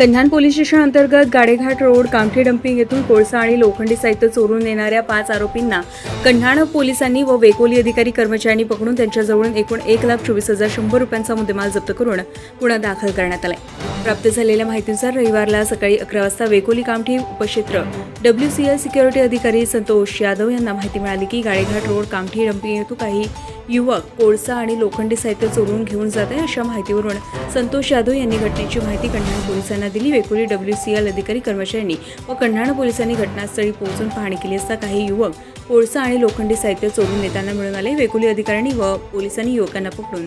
Kanhan police station अंतर्गत गाडेघाट road Kamthi dumping येथून कोळसा आणि लोखंडी साहित्य चोरून नेणाऱ्या पाच आरोपींना कन्हाण पोलिसांनी व वेकोली अधिकारी कर्मचाऱ्यांनी पकडून त्यांच्याजवळून एकूण एक लाख चोवीस हजार शंभर रुपयांचा मुद्देमाल जप्त करून गुन्हा दाखल करण्यात आलाय. प्राप्त झालेल्या माहितीनुसार रविवारला सकाळी अकरा वाजता वेकोली कामठी उपक्षेत्र डब्ल्यू सी एल सिक्युरिटी अधिकारी संतोष यादव यांना माहिती मिळाली की गाडेघाट रोड कामठी डम्पिंग येथून काही युवक कोळसा आणि लोखंडी साहित्य चोरून घेऊन जात आहे अशा माहितीवरून संतोष यादव यांनी घटनेची माहिती कन्हाण पोलिसांना दिली वेकोली डब्ल्यू सी एल अधिकारी कर्मचाऱ्यांनी व कन्हाण पोलिसांनी घटनास्थळी पोहोचून पाहणी केली असता काही युवक कोळसा आणि लोखंडी साहित्य चोरून नेताना मिळून आले. वेकोली अधिकाऱ्यांनी व पोलिसांनी युवकांना पकडून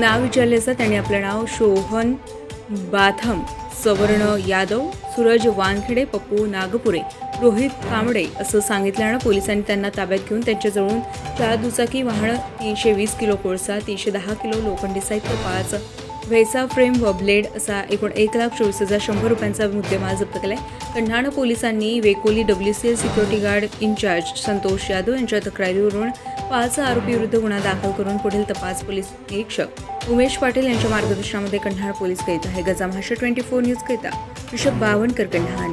नाव विचारले असता त्यांनी आपलं नाव शोहन बाथम सवर्ण यादव सूरज वानखेडे पप्पू नागपुरे रोहित कांबडे असं सांगितल्यानं पोलिसांनी त्यांना ताब्यात घेऊन त्यांच्याजवळून चार दुचाकी वाहनं तीनशे वीस किलो कोळसा तीनशे दहा किलो लोखंडी साहित्य पाच व्हेसा फ्रेम व ब्लेड असा एकूण एक लाख चोवीस हजार शंभर रुपयांचा मुद्देमाल जप्त केला आहे कन्हाण पोलिसांनी Wekoli W C L security guard incharge Santosh Yadav यांच्या तक्रारीवरून पाच आरोपीविरुद्ध गुन्हा दाखल करून पुढील तपास पोलीस निरीक्षक उमेश पाटील यांच्या मार्गदर्शनामध्ये कन्हाण पोलीस कैद आहे. गजा महाराष्ट्र ट्वेंटी फोर न्यूज करिता ऋषभ बावनकर कन्हाण